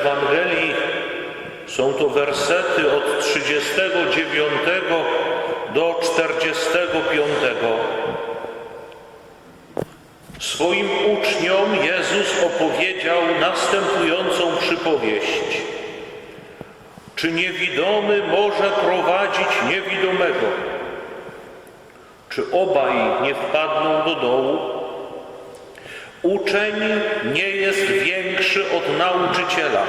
Ewangelii. Są to wersety od 39 do 45. Swoim uczniom Jezus opowiedział następującą przypowieść. Czy niewidomy może prowadzić niewidomego? Czy obaj nie wpadną do dołu? Uczeń nie jest większy od nauczyciela,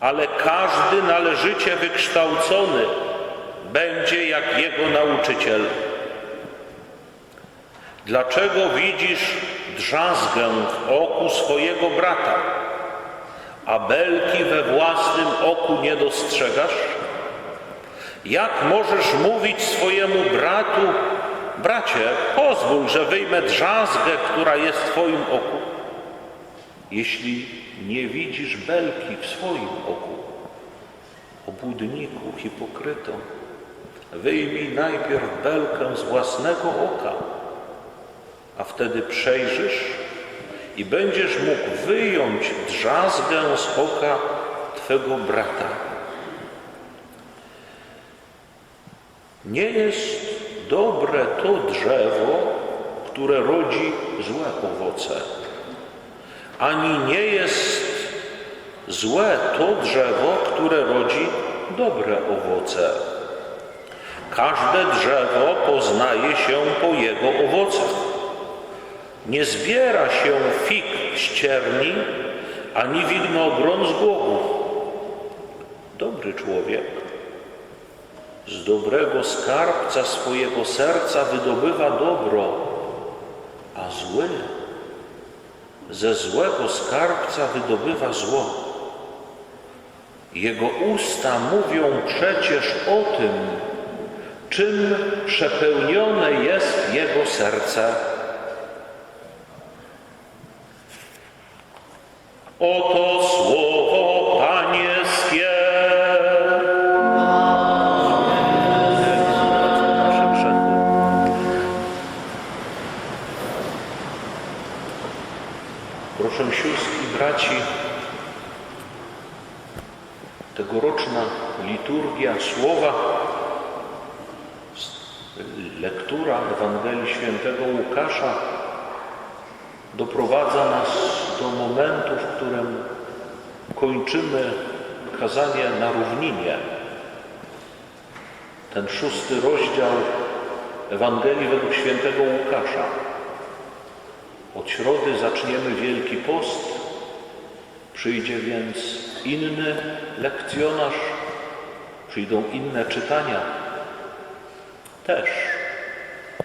ale każdy należycie wykształcony będzie jak jego nauczyciel. Dlaczego widzisz drzazgę w oku swojego brata, a belki we własnym oku nie dostrzegasz? Jak możesz mówić swojemu bratu, bracie, pozwól, że wyjmę drzazgę, która jest w twoim oku, jeśli nie widzisz belki w swoim oku? Obłudniku, hipokryto, wyjmij najpierw belkę z własnego oka, a wtedy przejrzysz i będziesz mógł wyjąć drzazgę z oka Twego brata. Nie jest dobre to drzewo, które rodzi złe owoce, ani nie jest złe to drzewo, które rodzi dobre owoce. Każde drzewo poznaje się po jego owocach. Nie zbiera się fig z cierni, ani winogron z głogów. Dobry człowiek z dobrego skarbca swojego serca wydobywa dobro, a zły ze złego skarbca wydobywa zło. Jego usta mówią przecież o tym, czym przepełnione jest jego serce. Oto słowo Ten szósty rozdział Ewangelii według świętego Łukasza. Od środy zaczniemy Wielki Post, przyjdzie więc inny lekcjonarz, przyjdą inne czytania, też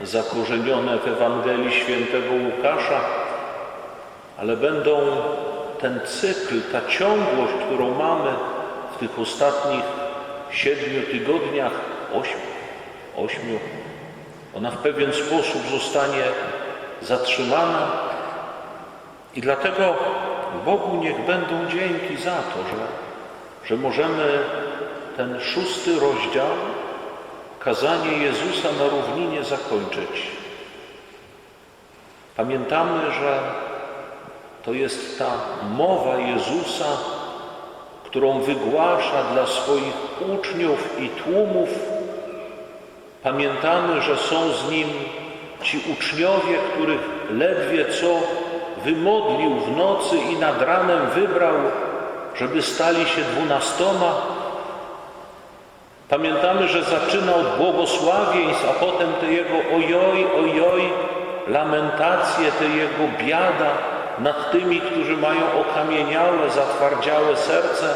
zakorzenione w Ewangelii świętego Łukasza, ale będą ten cykl, ta ciągłość, którą mamy w tych ostatnich siedmiu tygodniach, ośmiu, ośmiu, ona w pewien sposób zostanie zatrzymana i dlatego Bogu niech będą dzięki za to, że, że możemy ten szósty rozdział, kazanie Jezusa na równinie zakończyć. Pamiętamy, że to jest ta mowa Jezusa, którą wygłasza dla swoich uczniów i tłumów. Pamiętamy, że są z nim ci uczniowie, których ledwie co wymodlił w nocy i nad ranem wybrał, żeby stali się dwunastoma. Pamiętamy, że zaczyna od błogosławieństw, a potem te jego ojoj, ojoj, lamentacje, te jego biada nad tymi, którzy mają okamieniałe, zatwardziałe serce.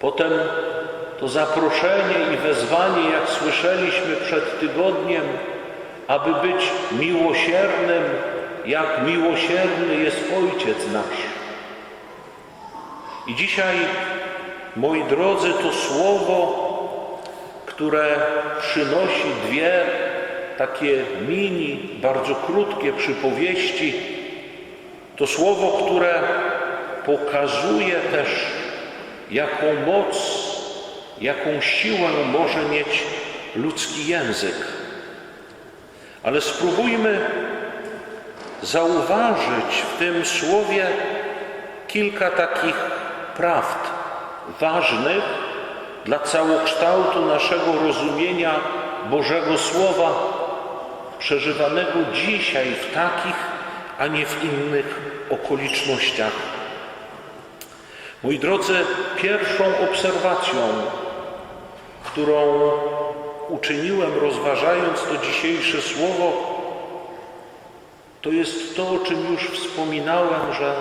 Potem to zaproszenie i wezwanie, jak słyszeliśmy przed tygodniem, aby być miłosiernym, jak miłosierny jest Ojciec nasz. I dzisiaj, moi drodzy, to słowo, które przynosi dwie takie mini, bardzo krótkie przypowieści, to słowo, które pokazuje też, jaką moc, jaką siłę może mieć ludzki język. Ale spróbujmy zauważyć w tym słowie kilka takich prawd ważnych dla całokształtu naszego rozumienia Bożego Słowa, przeżywanego dzisiaj w takich, a nie w innych okolicznościach. Moi drodzy, pierwszą obserwacją, którą uczyniłem rozważając to dzisiejsze słowo, to jest to, o czym już wspominałem, że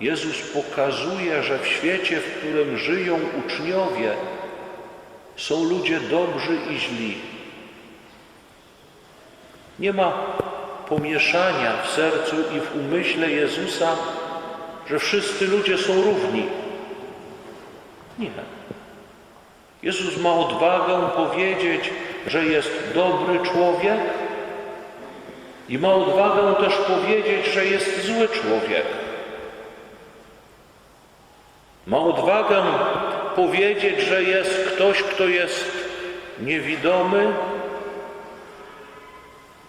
Jezus pokazuje, że w świecie, w którym żyją uczniowie, są ludzie dobrzy i źli. Nie ma pomieszania w sercu i w umyśle Jezusa, że wszyscy ludzie są równi. Nie. Jezus ma odwagę powiedzieć, że jest dobry człowiek i ma odwagę też powiedzieć, że jest zły człowiek. Ma odwagę powiedzieć, że jest ktoś, kto jest niewidomy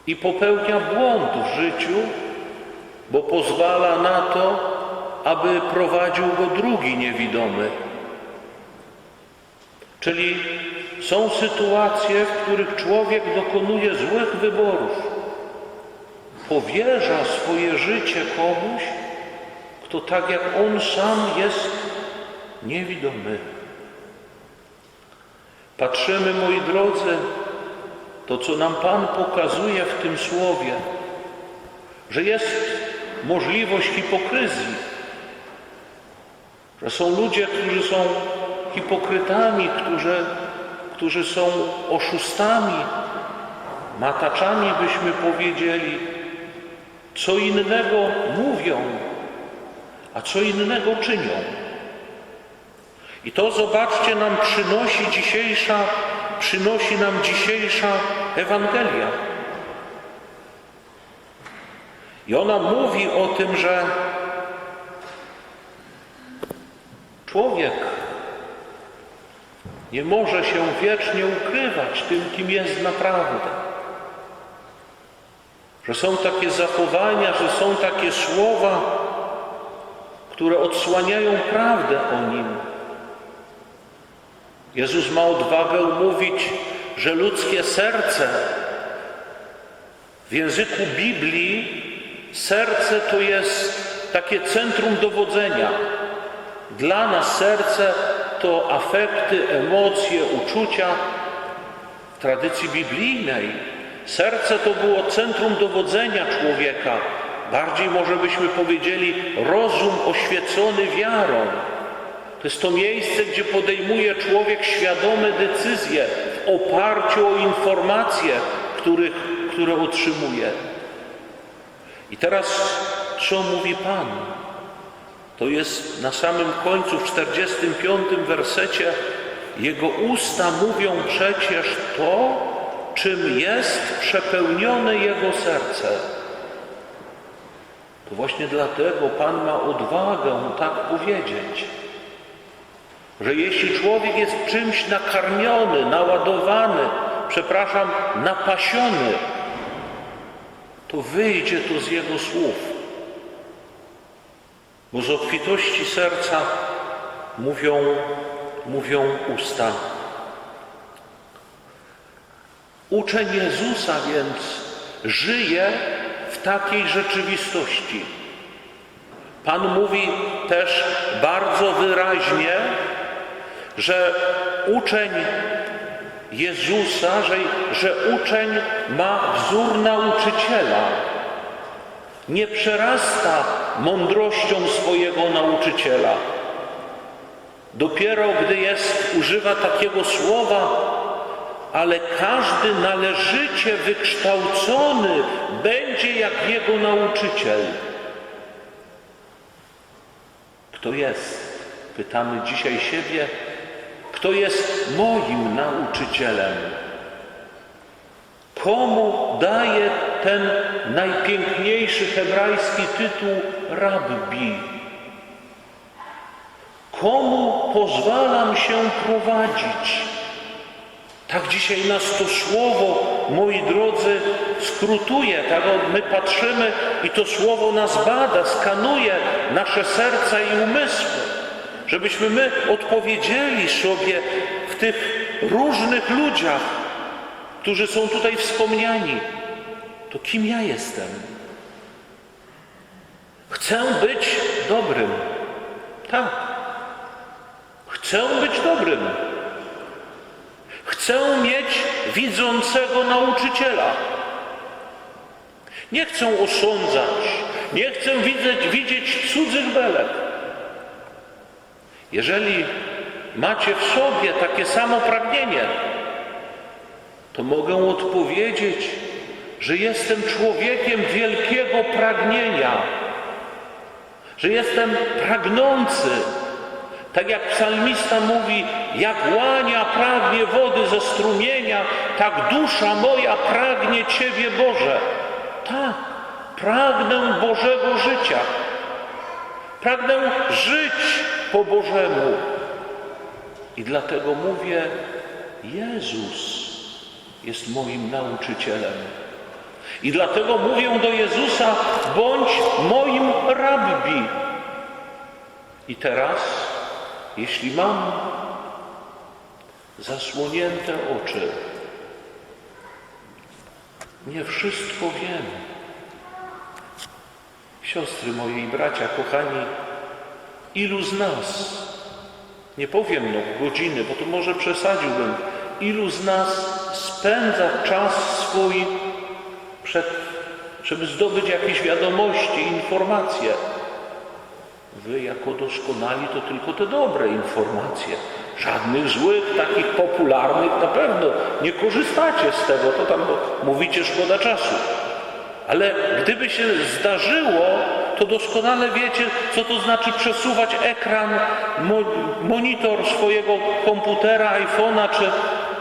i popełnia błąd w życiu, bo pozwala na to, aby prowadził go drugi niewidomy. Czyli są sytuacje, w których człowiek dokonuje złych wyborów. Powierza swoje życie komuś, kto tak jak on sam jest niewidomy. Patrzymy, moi drodzy, to co nam Pan pokazuje w tym słowie, że jest możliwość hipokryzji, że są ludzie, którzy są hipokrytami, którzy, którzy są oszustami, mataczami, byśmy powiedzieli, co innego mówią, a co innego czynią. I to zobaczcie nam przynosi dzisiejsza, przynosi nam dzisiejsza Ewangelia. I ona mówi o tym, że człowiek nie może się wiecznie ukrywać tym, kim jest naprawdę. Że są takie zachowania, że są takie słowa, które odsłaniają prawdę o nim. Jezus ma odwagę mówić, że ludzkie serce w języku Biblii serce to jest takie centrum dowodzenia. Dla nas serce to afekty, emocje, uczucia. W tradycji biblijnej serce to było centrum dowodzenia człowieka. Bardziej może byśmy powiedzieli rozum oświecony wiarą. To jest to miejsce, gdzie podejmuje człowiek świadome decyzje w oparciu o informacje, których, które otrzymuje. I teraz co mówi Pan? To jest na samym końcu, w 45 wersecie, Jego usta mówią przecież to, czym jest przepełnione Jego serce. To właśnie dlatego Pan ma odwagę tak powiedzieć, że jeśli człowiek jest czymś nakarmiony, naładowany, przepraszam, napasiony, to wyjdzie to z Jego słów. Bo z obfitości serca mówią, mówią usta. Uczeń Jezusa więc żyje w takiej rzeczywistości. Pan mówi też bardzo wyraźnie, że uczeń Jezusa, że, że uczeń ma wzór nauczyciela. Nie przerasta mądrością swojego nauczyciela. Dopiero gdy jest, używa takiego słowa, ale każdy należycie wykształcony będzie jak jego nauczyciel. Kto jest? Pytamy dzisiaj siebie, kto jest moim nauczycielem? Komu daje ten najpiękniejszy hebrajski tytuł rabbi? Komu pozwalam się prowadzić? Tak dzisiaj nas to słowo, moi drodzy, skrutuje. Tak my patrzymy i to słowo nas bada, skanuje nasze serca i umysły. Żebyśmy my odpowiedzieli sobie w tych różnych ludziach, którzy są tutaj wspomniani. To kim ja jestem? Chcę być dobrym. Tak. Chcę być dobrym. Chcę mieć widzącego nauczyciela. Nie chcę osądzać, nie chcę widzieć, widzieć cudzych belek. Jeżeli macie w sobie takie samo pragnienie, to mogę odpowiedzieć, że jestem człowiekiem wielkiego pragnienia, że jestem pragnący. Tak jak psalmista mówi, jak łania pragnie wody ze strumienia, tak dusza moja pragnie Ciebie, Boże. Tak, pragnę Bożego życia. Pragnę żyć po Bożemu. I dlatego mówię, Jezus jest moim nauczycielem. I dlatego mówię do Jezusa, bądź moim rabbi. I teraz, jeśli mam zasłonięte oczy, nie wszystko wiem. Siostry moje i bracia, kochani, ilu z nas, nie powiem no godziny, bo to może przesadziłbym, ilu z nas spędza czas swój przed, żeby zdobyć jakieś wiadomości, informacje. Wy jako doskonali to tylko te dobre informacje. Żadnych złych, takich popularnych na pewno nie korzystacie z tego, to tam mówicie szkoda czasu. Ale gdyby się zdarzyło, to doskonale wiecie, co to znaczy przesuwać ekran, mo monitor swojego komputera, iPhone'a czy,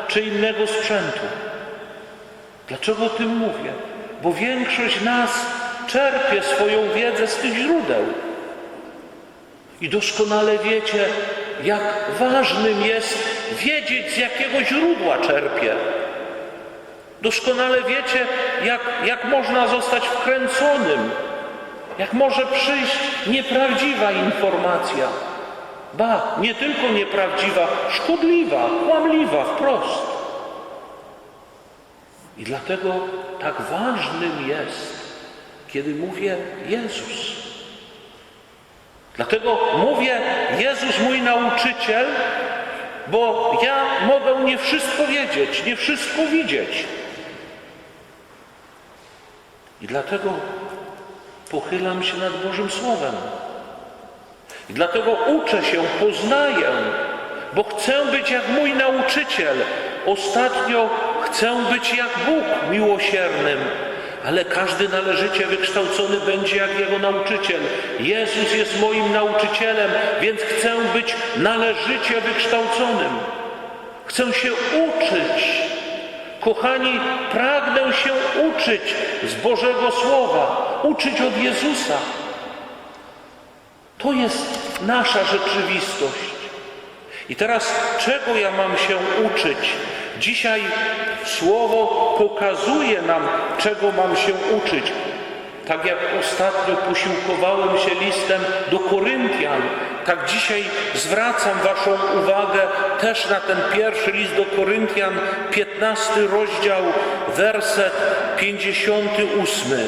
czy innego sprzętu. Dlaczego o tym mówię? Bo większość nas czerpie swoją wiedzę z tych źródeł. I doskonale wiecie, jak ważnym jest wiedzieć, z jakiego źródła czerpie. Doskonale wiecie, jak, jak można zostać wkręconym, jak może przyjść nieprawdziwa informacja. Ba, nie tylko nieprawdziwa, szkodliwa, kłamliwa wprost. I dlatego tak ważnym jest, kiedy mówię Jezus. Dlatego mówię Jezus mój nauczyciel, bo ja mogę nie wszystko wiedzieć, nie wszystko widzieć. I dlatego pochylam się nad Bożym Słowem. I dlatego uczę się, poznaję, bo chcę być jak mój nauczyciel. Ostatnio chcę być jak Bóg miłosiernym, ale każdy należycie wykształcony będzie jak jego nauczyciel. Jezus jest moim nauczycielem, więc chcę być należycie wykształconym. Chcę się uczyć. Kochani, pragnę się uczyć z Bożego Słowa, uczyć od Jezusa. To jest nasza rzeczywistość. I teraz czego ja mam się uczyć? Dzisiaj Słowo pokazuje nam, czego mam się uczyć. Tak jak ostatnio posiłkowałem się listem do Koryntian, tak dzisiaj zwracam Waszą uwagę też na ten pierwszy list do Koryntian, 15 rozdział, werset 58.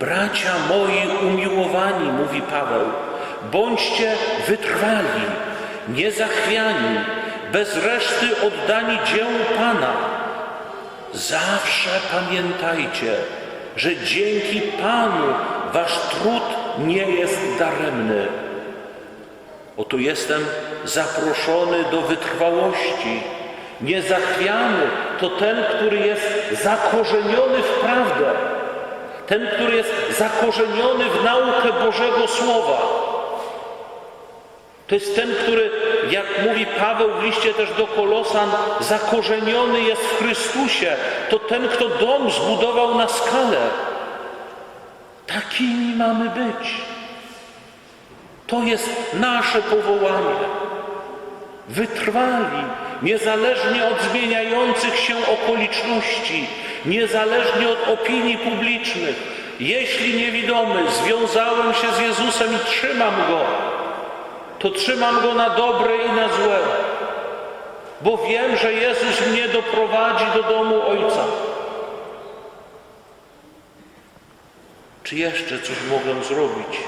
Bracia moi umiłowani, mówi Paweł, bądźcie wytrwali, niezachwiani, bez reszty oddani dziełu Pana. Zawsze pamiętajcie, że dzięki Panu wasz trud nie jest daremny. Oto jestem zaproszony do wytrwałości. Niezachwiany to ten, który jest zakorzeniony w prawdę. Ten, który jest zakorzeniony w naukę Bożego Słowa. To jest ten, który, jak mówi Paweł w liście też do Kolosan, zakorzeniony jest w Chrystusie. To ten, kto dom zbudował na skalę. Takimi mamy być. To jest nasze powołanie. Wytrwali, niezależnie od zmieniających się okoliczności, niezależnie od opinii publicznych. Jeśli niewidomy związałem się z Jezusem i trzymam Go, to trzymam Go na dobre i na złe, bo wiem, że Jezus mnie doprowadzi do domu Ojca. Czy jeszcze coś mogę zrobić?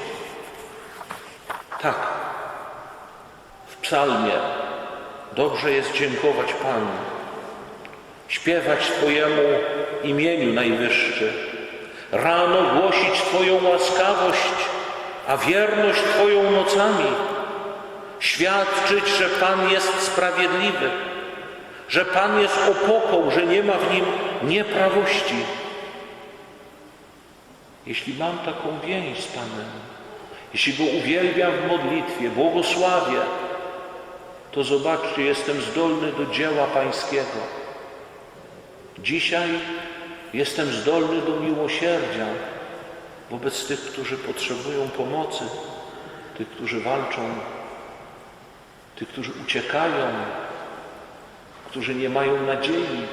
Tak. W psalmie dobrze jest dziękować Panu, śpiewać Twojemu imieniu najwyższy, rano głosić Twoją łaskawość, a wierność Twoją nocami, świadczyć, że Pan jest sprawiedliwy, że Pan jest opoką, że nie ma w Nim nieprawości. Jeśli mam taką więź z Panem, jeśli Go uwielbiam w modlitwie, błogosławię, to zobaczcie, jestem zdolny do dzieła Pańskiego. Dzisiaj jestem zdolny do miłosierdzia wobec tych, którzy potrzebują pomocy, tych, którzy walczą, tych, którzy uciekają, którzy nie mają nadziei,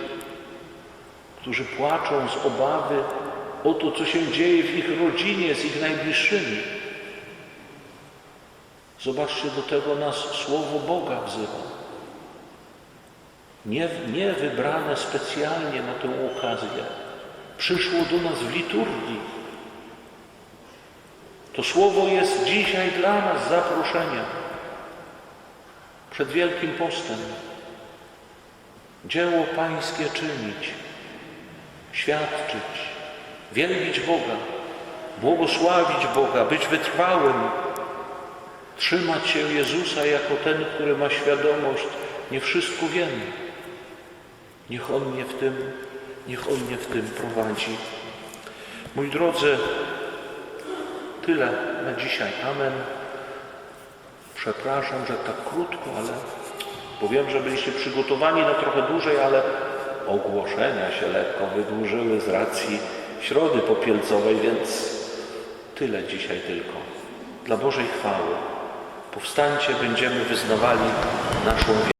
którzy płaczą z obawy o to, co się dzieje w ich rodzinie, z ich najbliższymi. Zobaczcie, do tego nas Słowo Boga wzywa. Nie, nie wybrane specjalnie na tę okazję. Przyszło do nas w liturgii. To Słowo jest dzisiaj dla nas zaproszeniem przed Wielkim Postem. Dzieło Pańskie czynić, świadczyć, wielbić Boga, błogosławić Boga, być wytrwałym, trzymać się Jezusa jako ten, który ma świadomość, nie wszystko wiem. Niech On mnie w tym, niech On mnie w tym prowadzi. Mój drodzy, tyle na dzisiaj. Amen. Przepraszam, że tak krótko, ale bo wiem, że byliście przygotowani na trochę dłużej, ale ogłoszenia się lekko wydłużyły z racji środy popielcowej, więc tyle dzisiaj tylko. Dla Bożej chwały. Powstańcie, będziemy wyznawali naszą wiarę.